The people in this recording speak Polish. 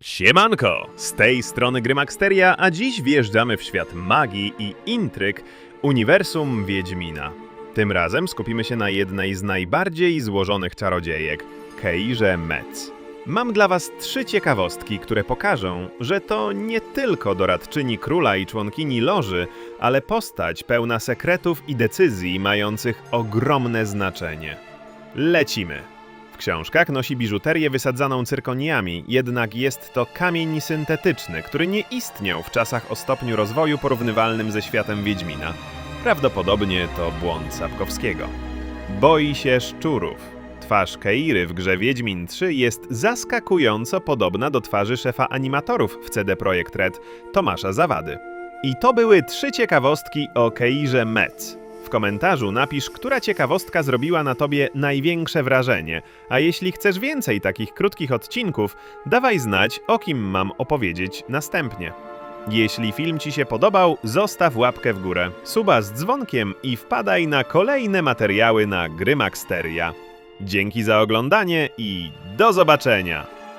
Siemanko! Z tej strony Grymaksteria, a dziś wjeżdżamy w świat magii i intryg uniwersum Wiedźmina. Tym razem skupimy się na jednej z najbardziej złożonych czarodziejek Keirze Metz. Mam dla Was trzy ciekawostki, które pokażą, że to nie tylko doradczyni króla i członkini loży, ale postać pełna sekretów i decyzji mających ogromne znaczenie. Lecimy! W książkach nosi biżuterię wysadzaną cyrkoniami, jednak jest to kamień syntetyczny, który nie istniał w czasach o stopniu rozwoju porównywalnym ze światem Wiedźmina. Prawdopodobnie to błąd Sapkowskiego. Boi się szczurów. Twarz Keiry w grze Wiedźmin 3 jest zaskakująco podobna do twarzy szefa animatorów w CD Projekt Red, Tomasza Zawady. I to były trzy ciekawostki o Keirze Metz. W komentarzu napisz, która ciekawostka zrobiła na tobie największe wrażenie, a jeśli chcesz więcej takich krótkich odcinków, dawaj znać, o kim mam opowiedzieć następnie. Jeśli film Ci się podobał, zostaw łapkę w górę, suba z dzwonkiem i wpadaj na kolejne materiały na Grymaksteria. Dzięki za oglądanie i do zobaczenia!